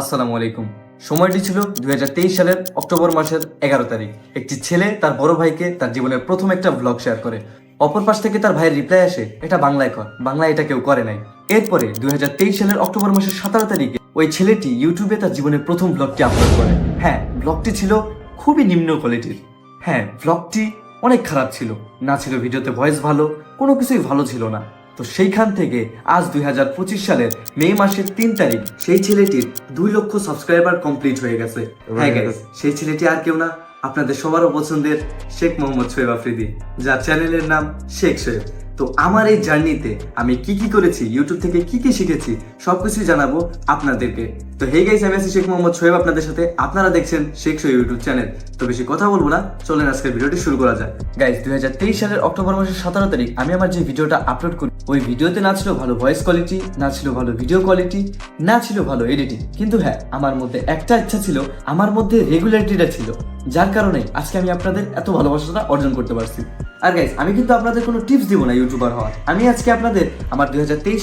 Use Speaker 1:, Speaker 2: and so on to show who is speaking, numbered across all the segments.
Speaker 1: আসসালামু আলাইকুম। সময়টি ছিল দুই সালের অক্টোবর মাসের এগারো তারিখ। একটি ছেলে তার বড় ভাইকে তার জীবনের প্রথম একটা ব্লগ শেয়ার করে। অপর পাশ থেকে তার ভাইয়ের রিপ্লাই আসে, এটা বাংলায় কর। বাংলায় এটা কেউ করে নাই। এরপরে দুই হাজার তেইশ সালের অক্টোবর মাসের সতেরো তারিখে ওই ছেলেটি ইউটিউবে তার জীবনের প্রথম ব্লগটি আপলোড করে। হ্যাঁ ব্লগটি ছিল খুবই নিম্ন কোয়ালিটির হ্যাঁ ব্লগটি অনেক খারাপ ছিল। না ছিল ভিডিওতে ভয়েস ভালো, কোনো কিছুই ভালো ছিল না। তো সেইখান থেকে আজ দুই হাজার পঁচিশ সালের মে মাসের তিন তারিখ সেই ছেলেটির দুই লক্ষ সাবস্ক্রাইবার কমপ্লিট হয়ে গেছে। হ্যাঁ সেই ছেলেটি আর কেউ না আপনাদের সবারও পছন্দের শেখ মোহাম্মদ সোহেব আফ্রিদি যার চ্যানেলের নাম শেখ শোয়েব। তো আমার এই জার্নিতে আমি কি কি করেছি ইউটিউব থেকে কি কি শিখেছি, সবকিছুই জানাব আপনাদেরকে। তো হে গাইস আমি আছি শেখ মোহাম্মদ শোয়েব আপনাদের সাথে। আপনারা দেখছেন শেখ শোয়েব ইউটিউব চ্যানেল তো বেশি কথা বলব না, চলেন আজকের ভিডিওটি শুরু করা যায় গাইস দুই হাজার তেইশ সালের অক্টোবর মাসের সতেরো তারিখ আমি আমার যে ভিডিওটা আপলোড করি, ওই ভিডিওতে না ছিল ভালো ভয়েস কোয়ালিটি না ছিল ভালো ভিডিও কোয়ালিটি না ছিল ভালো এডিটিং কিন্তু হ্যাঁ আমার মধ্যে একটা ইচ্ছা ছিল, আমার মধ্যে রেগুলারিটিটা ছিল। যার কারণে আজকে আমি আপনাদের এত ভালোবাসাটা অর্জন করতে পারছি। আর গাইস আমি কিন্তু আপনাদের কোনো টিপস দিব না ইউটিউবার হওয়ার। আমি আজকে আপনাদের আমার দুই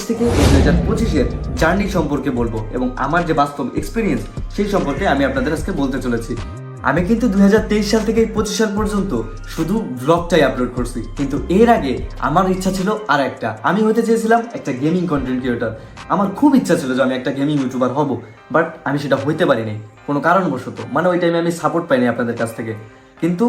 Speaker 1: থেকে দুই হাজার পঁচিশের জার্নি সম্পর্কে বলব এবং আমার যে বাস্তব এক্সপিরিয়েন্স সেই সম্পর্কে আমি আপনাদের আজকে বলতে চলেছি। আমি কিন্তু দুই সাল থেকে পঁচিশ সাল পর্যন্ত শুধু ব্লগটাই আপলোড করছি, কিন্তু এর আগে আমার ইচ্ছা ছিল আর একটা আমি হতে চেয়েছিলাম একটা গেমিং কন্টেন্ট ক্রিয়েটর আমার খুব ইচ্ছা ছিল যে আমি একটা গেমিং ইউটিউবার হব বাট আমি সেটা হইতে পারিনি। কোনো কারণবশত। মানে ওই টাইমে আমি সাপোর্ট পাইনি আপনাদের কাছ থেকে। কিন্তু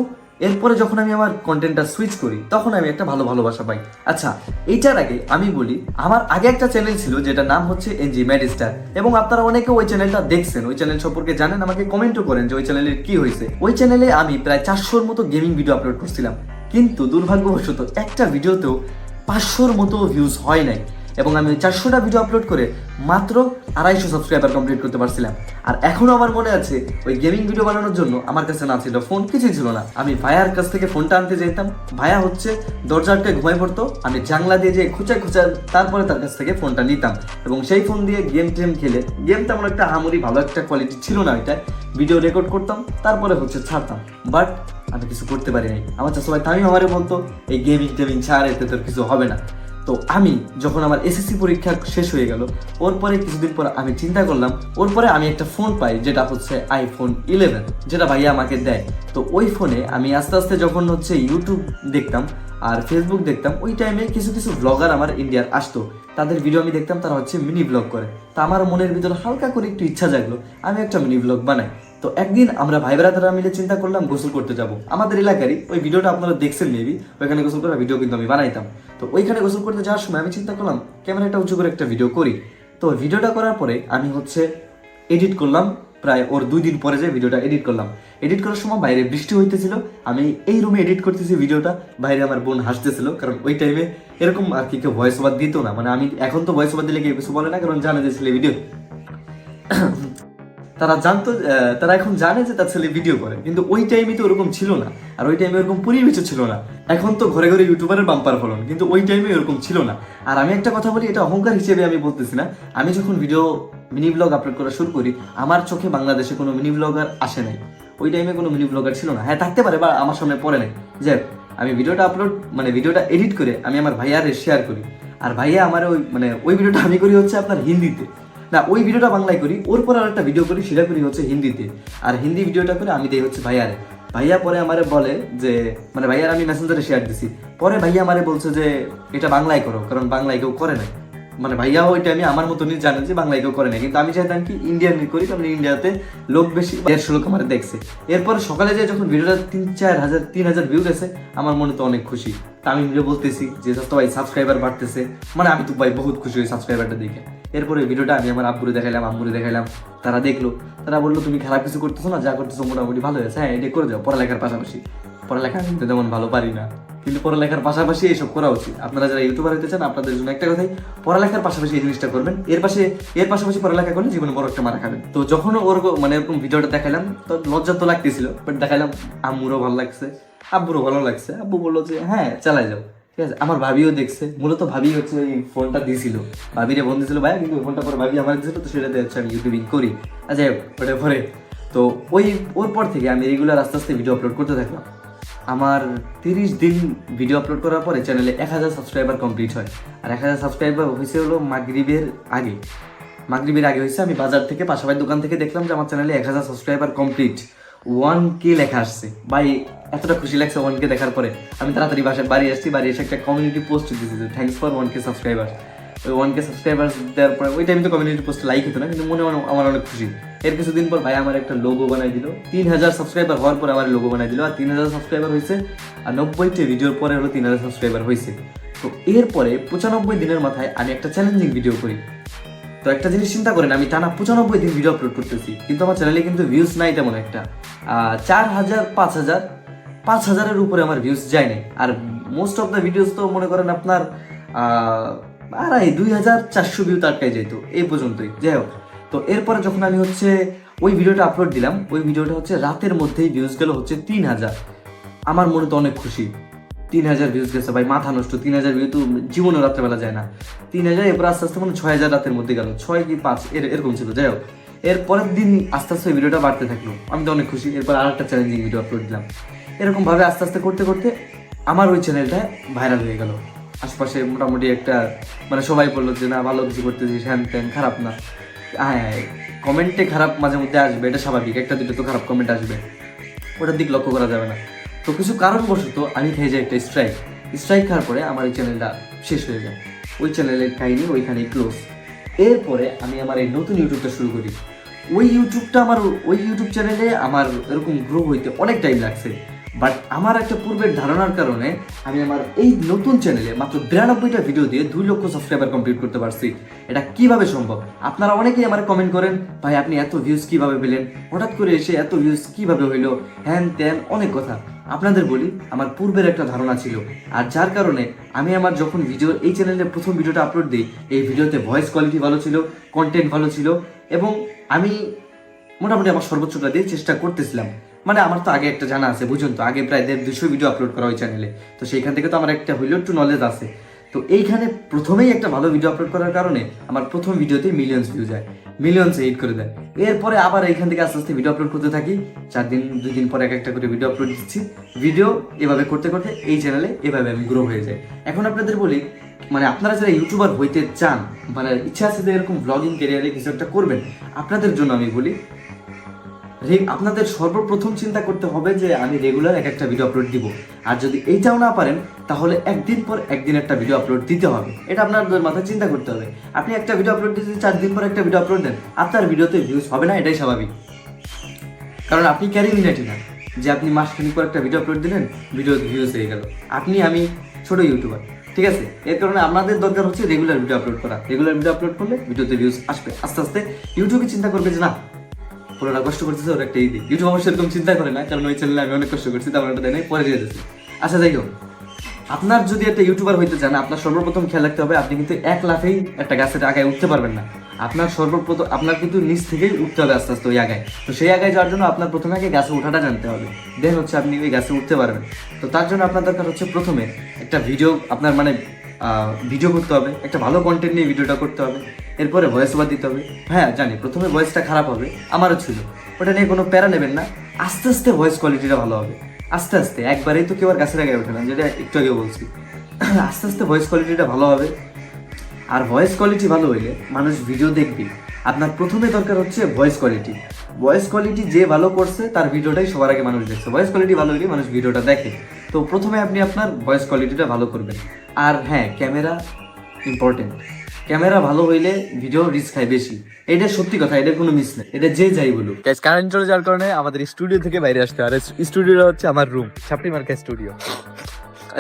Speaker 1: এরপরে যখন আমি আমার কন্টেন্টটা সুইচ করি, তখন আমি একটা ভালো ভালোবাসা পাই। আচ্ছা এইটার আগে আমি বলি, আমার আগে একটা চ্যানেল ছিল যেটা নাম হচ্ছে এনজি ম্যাডিস্টার এবং আপনারা অনেকে ওই চ্যানেলটা দেখছেন, ওই চ্যানেল সম্পর্কে জানেন, আমাকে কমেন্টও করেন যে ওই চ্যানেলের কি হয়েছে। ওই চ্যানেলে আমি প্রায় চারশোর মতো গেমিং ভিডিও আপলোড করছিলাম। কিন্তু দুর্ভাগ্যবশত একটা ভিডিওতেও পাঁচশোর মতো ভিউজ হয় নাই। এবং আমি চারশোটা ভিডিও আপলোড করে মাত্র আড়াইশো সাবস্ক্রাইবার কমপ্লিট করতে পারছিলাম। আর এখনও আমার মনে আছে, ওই গেমিং ভিডিও বানানোর জন্য আমার কাছে না ছিল ফোন কিছুই ছিল না। আমি ভাইয়ার কাছ থেকে ফোনটা আনতে যেতাম ভাইয়া হচ্ছে দরজা আটকে ঘুমাই পড়তো, আমি জানলা দিয়ে যে খুঁচা খুঁচা তারপরে তার কাছ থেকে ফোনটা নিতাম। এবং সেই ফোন দিয়ে গেম টেম খেলে গেম তেমন একটা হামুরি ভালো একটা কোয়ালিটি ছিল না ওইটা ভিডিও রেকর্ড করতাম, তারপরে হচ্ছে ছাড়তাম। বাট আমি কিছু করতে পারি নাই। আমার ভাই তামিম আমারে বলতো, এই গেমিং টেমিং ছাড়, এতে তোর কিছু হবে না। তো আমি যখন আমার এসএসসি পরীক্ষা শেষ হয়ে গেল, ওর পরে কিছুদিন পর আমি চিন্তা করলাম, ওর পরে আমি একটা ফোন পাই, যেটা হচ্ছে আইফোন ইলেভেন যেটা ভাইয়া আমাকে দেয়। তো ওই ফোনে আমি আস্তে আস্তে যখন হচ্ছে ইউটিউব দেখতাম আর ফেসবুক দেখতাম, ওই টাইমে কিছু কিছু ব্লগার আমার ইন্ডিয়ার আসতো। তাদের ভিডিও আমি দেখতাম, তারা হচ্ছে মিনি ব্লগ করে। তা আমার মনের ভিতরে হালকা করে একটু ইচ্ছা জাগলো, আমি একটা মিনি ব্লগ বানাই। তো একদিন আমরা ভাই বেড়াতারা মিলে চিন্তা করলাম, গোসল করতে যাব। আমাদের এলাকারই, ওই ভিডিওটা আপনারা দেখছেন মেবি ওইখানে গোসল করার ভিডিও কিন্তু আমি বানাইতাম। তো ওইখানে গোসল করতে যাওয়ার সময় আমি চিন্তা করলাম, ক্যামেরাটা উঁচু করে একটা ভিডিও করি। তো ভিডিওটা করার পরে আমি হচ্ছে এডিট করলাম, প্রায় ওর দুই দিন পরে যে ভিডিওটা এডিট করলাম। এডিট করার সময় বাইরে বৃষ্টি হইতেছিল, আমি এই রুমে এডিট করতেছি ভিডিওটা বাইরে আমার বোন হাসতেছিল, কারণ ওই টাইমে এরকম আর কি কেউ ভয়েস ওভার দিত না। মানে আমি এখন তো ভয়েস ওভার দিলে কেউ কিছু বলে না, কারণ জানে যে ছেলে ভিডিও তারা জানতো তারা এখন জানে যে তার ছেলে ভিডিও করে, কিন্তু ওই টাইমে তো ওরকম ছিল না। আর ওই টাইমে ওরকম পরিবেশও ছিল না। এখন তো ঘরে ঘরে ইউটিউবারের বাম্পার ফলন, কিন্তু ওই টাইমে ওরকম ছিল না। আর আমি একটা কথা বলি, এটা অহংকার হিসেবে আমি বলতেছি না। আমি যখন ভিডিও মিনি ব্লগ আপলোড করা শুরু করি, আমার চোখে বাংলাদেশে কোনো মিনি ব্লগার আসে নাই। ওই টাইমে কোনো মিনি ব্লগার ছিল না। হ্যাঁ থাকতে পারে বা আমার সামনে পড়ে নাই। যাই আমি ভিডিওটা আপলোড মানে ভিডিওটা এডিট করে আমি আমার ভাইয়ারে শেয়ার করি। আর ভাইয়া আমার ওই মানে ওই ভিডিওটা আমি করি হচ্ছে আপনার হিন্দিতে। না, ওই ভিডিওটা বাংলায় করি, ওর পরে আর একটা ভিডিও করি, সেটা করি হচ্ছে হিন্দিতে। আর হিন্দি ভিডিওটা করে আমি দেই হচ্ছে ভাইয়ারে। ভাইয়া পরে আমারে বলে যে মানে ভাইয়ার আমি মেসেঞ্জারে শেয়ার দিছি। পরে ভাইয়া আমারে বলছে যে, এটা বাংলায় করো, কারণ বাংলায় কেউ করে না মানে ভাইয়া ওই টাইমে আমার মতনই জানে যে বাংলায় কেউ করে না কিন্তু আমি চাইতাম কি ইন্ডিয়ান করি কারণ ইন্ডিয়াতে লোক বেশি দেড়শো লোক আমার দেখছে। এরপর সকালে যে যখন ভিডিওটা তিন, চার হাজার, তিন হাজার ভিউ গেছে, আমার মনে তো অনেক খুশি। তা আমি ভিডিও বলতেছি যে তো ভাই সাবস্ক্রাইবার বাড়তেছে। মানে আমি তো ভাই বহুত খুশি হই সাবস্ক্রাইবারটা দেখে। এরপরে ভিডিওটা আমি আমার আব্বুরে দেখাইলাম, আম্মুরে দেখাইলাম, তারা দেখল। তারা বলল, তুমি খারাপ কিছু করতেছো না? যা করতেছো মোটামুটি ভালো হয়েছে। হ্যাঁ এটা করে দাও, পড়ালেখার পাশাপাশি। পড়ালেখা আমি কিন্তু তেমন ভালো পারি না। কিন্তু পড়ালেখার পাশাপাশি এইসব করা উচিত। আপনারা যারা ইউটিউবার হতে চান, আপনাদের জন্য একটা কথাই, পড়ালেখার পাশাপাশি এই জিনিসটা করবেন। এর পাশে, এর পাশাপাশি পড়ালেখা করলে জীবনে বড় একটা মারা খাবেন। তো যখন ওর মানে এরকম ভিডিওটা দেখালাম তো লজ্জা তো লাগতেছিল বাট দেখালাম আম্মুরও ভালো লাগছে, আব্বুরও ভালো লাগছে। আব্বু বলল যে হ্যাঁ চালাই যাও। ঠিক আছে? আমার ভাবিও দেখছে। মূলত ভাবি হচ্ছে ওই ফোনটা দিছিল। ভাবিরে ফোন দিছিল ভাই কিন্তু ফোনটা পরে ভাবি আমার দিছিল, তো সেটাতে হচ্ছে আমি ইউটিউবিং করি। আচ্ছা ওটা পরে। তো ওই, ওর পর থেকে আমি রেগুলার আস্তে আস্তে ভিডিও আপলোড করতে থাকলাম। আমার তিরিশ দিন ভিডিও আপলোড করার পরে চ্যানেলে এক হাজার সাবস্ক্রাইবার কমপ্লিট হয়। আর এক হাজার সাবস্ক্রাইবার হয়েছে হলো মাগরিবের আগে। মাগরিবের আগে হয়েছে, আমি বাজার থেকে পাশাপাশি দোকান থেকে দেখলাম যে আমার চ্যানেলে এক হাজার সাবস্ক্রাইবার কমপ্লিট ওয়ান কে লেখা আসছে। ভাই, এতটা খুশি লাগছে ওয়ান কে দেখার পরে। আমি তাড়াতাড়ি বাসায় বাড়ি আসছি, বাড়ি এসে একটা কমিউনিটি পোস্ট যে thanks for one K subscriber one K subscriber দেওয়ার পরে ওই টাইমে তো কমিউনিটি পোস্ট লাইক হতো না, কিন্তু মনে মনে আমার অনেক খুশি। এর কিছুদিন পর ভাই আমার একটা লোগো বানাই দিল। তিন হাজার সাবস্ক্রাইবার হওয়ার পর আমার লোগো বানাই দিল, আর তিন হাজার সাবস্ক্রাইবার হয়েছে, আর নব্বইটি ভিডিওর পরে হলো তিন হাজার সাবস্ক্রাইবার হয়েছে। তো এরপরে পঁচানব্বই দিনের মাথায় আমি একটা চ্যালেঞ্জিং ভিডিও করি। তো একটা জিনিস চিন্তা করেন, আমি টানা পঁচানব্বই দিন ভিডিও আপলোড করতেছি, কিন্তু আমার চ্যানেলে কিন্তু ভিউজ নাই তেমন একটা। চার হাজার, পাঁচ হাজার, পাঁচ হাজারের উপরে আমার ভিউজ যায় আর মোস্ট অফ দ্য ভিডিওস তো মনে করেন আপনার আড়াই, দুই হাজার চারশো ভিউ আটকায় যেত, এই পর্যন্তই। যাই হোক, তো এরপরে যখন আমি হচ্ছে ওই ভিডিওটা আপলোড দিলাম, ওই ভিডিওটা হচ্ছে রাতের মধ্যেই ভিউজ গেল হচ্ছে তিন হাজার। আমার মনে তো অনেক খুশি। তিন হাজার ভিউজ গেছে, ভাই, মাথা নষ্ট। তিন হাজার ভিউ তো জীবনে রাত্রেবেলা যায় না। তিন হাজার এরপর আস্তে আস্তে মানে ছয় হাজার রাতের মধ্যে গেল, ছয় কি পাঁচ, এর, এরকম ছিল। যাই হোক এর পরের দিন আস্তে আস্তে ভিডিওটা বাড়তে থাকল। আমি তো অনেক খুশি, এরপর আর একটা চ্যালেঞ্জিং ভিডিও আপলোড দিলাম। এরকম ভাবে আস্তে আস্তে করতে করতে আমার ওই চ্যানেলটা ভাইরাল হয়ে গেল। আশপাশে মোটামুটি একটা মানে সবাই বলল যে, না, ভালো কিছু করতেছিস, হ্যান ত্যান, খারাপ না। হ্যাঁ কমেন্টে খারাপ মাঝে মধ্যে আসবে, এটা স্বাভাবিক, একটা দুটো তো খারাপ কমেন্ট আসবে। ওটার দিক লক্ষ্য করা যাবে না। তো কিছু কারণবশত আমি খেয়ে যাই একটা স্ট্রাইক স্ট্রাইক খাওয়ার পরে আমার এই চ্যানেলটা শেষ হয়ে যায়। ওই চ্যানেলের কাহিনী ওইখানেই ক্লোজ এরপরে আমি আমার এই নতুন ইউটিউবটা শুরু করি। ওই ইউটিউবটা আমার, ওই ইউটিউব চ্যানেলে আমার এরকম গ্রো হইতে অনেক টাইম লাগছে। বাট আমার একটা পূর্বের ধারণার কারণে আমি আমার এই নতুন চ্যানেলে মাত্র বিরানব্বইটা ভিডিও দিয়ে দুই লক্ষ সাবস্ক্রাইবার কমপ্লিট করতে পারছি। এটা কীভাবে সম্ভব? আপনারা অনেকেই আমার কমেন্ট করেন, ভাই, আপনি এত ভিউজ কীভাবে পেলেন? হঠাৎ করে এসে এত ভিউজ কীভাবে হইল? হ্যান ত্যান, অনেক কথা। আপনাদের বলি, আমার পূর্বের একটা ধারণা ছিল। আর যার কারণে আমি আমার যখন ভিডিও এই চ্যানেলে প্রথম ভিডিওটা আপলোড দিই, এই ভিডিওতে ভয়েস কোয়ালিটি ভালো ছিল কন্টেন্ট ভালো ছিল এবং আমি মোটামুটি আমার সর্বোচ্চটা দিয়ে চেষ্টা করতেছিলাম। মানে আমার তো আগে একটা জানা আছে, বুঝুন তো, আগে প্রায় দেড় দুশো ভিডিও আপলোড করা ওই চ্যানেলে তো সেইখান থেকে তো আমার একটা হইলেও একটু নলেজ আছে। তো এইখানে প্রথমেই একটা ভালো ভিডিও আপলোড করার কারণে আমার প্রথম ভিডিওতে মিলিয়ন্স ভিউ যায় মিলিয়ন্স হিট করে দেয়। এরপরে আবার এইখান থেকে আস্তে আস্তে ভিডিও আপলোড করতে থাকি, চার দিন, দুই দিন পরে এক একটা করে ভিডিও আপলোড দিচ্ছি। ভিডিও এভাবে করতে করতে এই চ্যানেলে এভাবে আমি গ্রো হয়ে যাই। এখন আপনাদের বলি মানে আপনারা যারা ইউটিউবার হইতে চান মানে ইচ্ছা আছে যে এরকম ব্লগিং ক্যারিয়ারে কিছু একটা করবেন, আপনাদের জন্য আমি বলি আপনাদের সর্বপ্রথম চিন্তা করতে হবে যে আমি রেগুলার এক একটা ভিডিও আপলোড দিব। আর যদি এইটাও না পারেন, তাহলে একদিন পর একদিন একটা ভিডিও আপলোড দিতে হবে। এটা আপনাদের মাথায় চিন্তা করতে হবে। আপনি একটা ভিডিও আপলোড দিতে চার দিন পর একটা ভিডিও আপলোড দেন, আপনার ভিডিওতে ভিউজ হবে না, এটাই স্বাভাবিক। কারণ আপনি ক্যারি মিনাটি না। যে আপনি মাস খানিক পর একটা ভিডিও আপলোড দিলেন ভিডিও ভিউজ হয়ে গেল। আপনি, আমি ছোট ইউটিউবার ঠিক আছে? এর কারণে আমাদের দরকার হচ্ছে রেগুলার ভিডিও আপলোড করা। রেগুলার ভিডিও আপলোড করলে ভিডিওতে ভিউজ আসবে। আস্তে আস্তে ইউটিউবে চিন্তা করবে যে না পুরোটা কষ্ট করতেছে ওর একটা দিই ইউটিউব অবশ্যই এরকম চিন্তা করে না কারণ ওই চ্যানেলে আমি অনেক কষ্ট করছি তেমন একটা দেয় নাই, পরে দিচ্ছি আচ্ছা যাই হোক। আপনার যদি একটা ইউটিউবার হইতে চান আপনার সর্বপ্রথম খেয়াল রাখতে হবে আপনি কিন্তু এক লাফেই একটা গাছের আগায় উঠতে পারবেন না। আপনার সর্বপ্রথম আপনার কিন্তু নিচ থেকেই উঠতে হবে আস্তে আস্তে ওই আগায়। তো সেই আগায় যাওয়ার জন্য আপনার প্রথমে আগে গাছে ওঠাটা জানতে হবে। দেন হচ্ছে আপনি ওই গাছে উঠতে পারবেন। তো তার জন্য আপনার দরকার হচ্ছে প্রথমে একটা ভিডিও আপনার মানে ভিডিও করতে হবে, একটা ভালো কন্টেন্ট নিয়ে ভিডিওটা করতে হবে, এরপরে ভয়েস ওভার দিতে হবে। হ্যাঁ জানি, প্রথমে ভয়েসটা খারাপ হবে, আমারও ছিল। ওটা নিয়ে কোনো প্যারা নেবেন না, আস্তে আস্তে ভয়েস কোয়ালিটিটা ভালো হবে। আস্তে আস্তে, একবারেই তো কেউ আর গাছের আগে ওঠে না, যেটা একটু আগে বলছি। আস্তে আস্তে ভয়েস কোয়ালিটিটা ভালো হবে। আর ভয়েস কোয়ালিটি ভালো হইলে মানুষ ভিডিও দেখবে। আপনার প্রথমে দরকার হচ্ছে ভয়েস কোয়ালিটি ভয়েস কোয়ালিটি যে ভালো করছে, তার ভিডিওটাই সবার আগে মানুষ দেখছে। ভয়েস কোয়ালিটি ভালো হইলে মানুষ ভিডিওটা দেখে। তো প্রথমে আপনি আপনার ভয়েস কোয়ালিটিটা ভালো করবেন। আর হ্যাঁ ক্যামেরা ইম্পর্টেন্ট ক্যামেরা ভালো হইলে ভিডিও রিস্ক খায় বেশি। এটা সত্যি কথা, এটা কোনো মিস নেই। এটা যে যাই বলুক।
Speaker 2: গ্যাস কারেন্ট চলে যাওয়ার কারণে আমাদের স্টুডিও থেকে বাইরে আসতে আর স্টুডিওটা হচ্ছে আমার রুম ছাপড়ি মার্কা স্টুডিও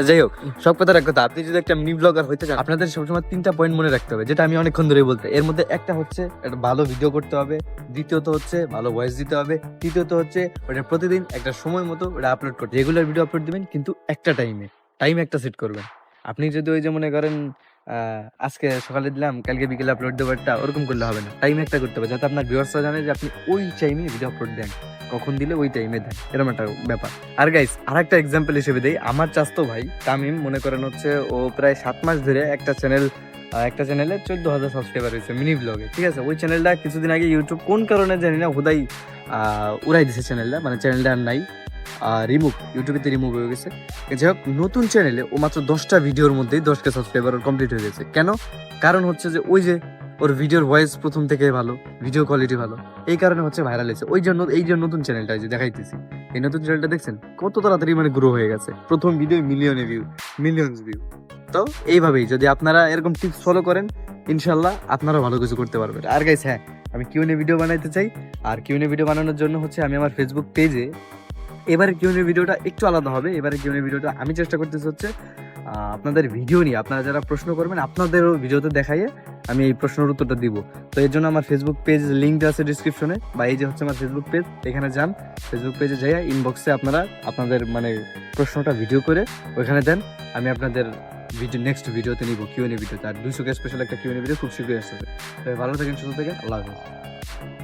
Speaker 2: যাই হোক, সব কথা এক কথা, আপনি যদি একটা মিনি ব্লগার হইতে চান, আপনাদের সবসময় তিনটা পয়েন্ট মনে রাখতে হবে, যেটা আমি অনেকক্ষণ ধরে বলতে, এর মধ্যে একটা হচ্ছে একটা ভালো ভিডিও করতে হবে, দ্বিতীয়ত হচ্ছে ভালো ভয়েস দিতে হবে, তৃতীয়ত হচ্ছে ওটা প্রতিদিন একটা সময় মতো ওটা আপলোড করতে রেগুলার ভিডিও আপলোড দিবেন কিন্তু একটা টাইমে টাইম একটা সেট করবেন। আপনি যদি ওই যে মনে করেন আজকে সকালে দিলাম, কালকে বিকেলে আপলোড দেবো একটা, ওরকম করলে হবে না। টাইম একটা করতে হবে, যাতে আপনার ভিউয়ার্সরা জানে যে আপনি ওই টাইমে ভিডিও আপলোড দেন। কখন দিলে ওই টাইমে দেন, এরকম একটা ব্যাপার। আর গাইস আর একটা এক্সাম্পল হিসেবে দেই, আমার চাস্তো ভাই তামিম, মনে করেন হচ্ছে ও প্রায় সাত মাস ধরে একটা চ্যানেল একটা চ্যানেলে চোদ্দ হাজার সাবস্ক্রাইবার হয়েছে মিনি ব্লগে ঠিক আছে? ওই চ্যানেলটা কিছুদিন আগে ইউটিউব কোন কারণে জানি না, হুদাই উড়াই দিছে চ্যানেলটা মানে চ্যানেলটা নাই। রিমুভ ইউটিউবেতে রিমুভ হয়ে গেছে। যাই হোক, নতুন চ্যানেলে ও মাত্র দশটা ভিডিওর মধ্যেই দশটা সাবস্ক্রাইবার কমপ্লিট হয়ে গেছে। কেন? কারণ হচ্ছে যে ওই যে ওর ভিডিওর ভয়েস প্রথম থেকে ভালো ভিডিও কোয়ালিটি ভালো, এই কারণে হচ্ছে ভাইরাল হয়েছে। ওই জন্য, এই যে নতুন চ্যানেলটা যে দেখাইতেছি, এই নতুন চ্যানেলটা দেখছেন? কত তাড়াতাড়ি মানে গ্রো হয়ে গেছে। প্রথম ভিডিও মিলিয়নে ভিউ মিলিয়নস ভিউ তো এইভাবেই যদি আপনারা এরকম টিপস ফলো করেন ইনশাল্লাহ আপনারা ভালো কিছু করতে পারবেন। আর গাইস হ্যাঁ আমি কিউনে ভিডিও বানাইতে চাই। আর কিউনে ভিডিও বানানোর জন্য হচ্ছে আমি আমার ফেসবুক পেজে এবারে কিউনে ভিডিওটা একটু আলাদা হবে। এবারে কিউনে ভিডিওটা আমি চেষ্টা করতেছি হচ্ছে আপনাদের ভিডিও নিয়ে। আপনারা যারা প্রশ্ন করবেন, আপনাদেরও ভিডিওতে দেখাইয়ে আমি এই প্রশ্নের উত্তরটা দিব। তো এর জন্য আমার ফেসবুক পেজ লিঙ্ক আছে ডিসক্রিপশনে বা এই যে হচ্ছে আমার ফেসবুক পেজ এখানে যান। ফেসবুক পেজে যাইয়া ইনবক্সে আপনারা আপনাদের মানে প্রশ্নটা ভিডিও করে ওইখানে দেন। আমি আপনাদের ভিডিও নেক্সট ভিডিওতে নিব কিউএনএ ভিডিওতে আর দুইশো স্পেশাল একটা কিউএনএ ভিডিও খুব শীঘ্রই আসছে তো ভালো থাকেন, সুস্থ থাকেন, আল্লাহ হাফেজ।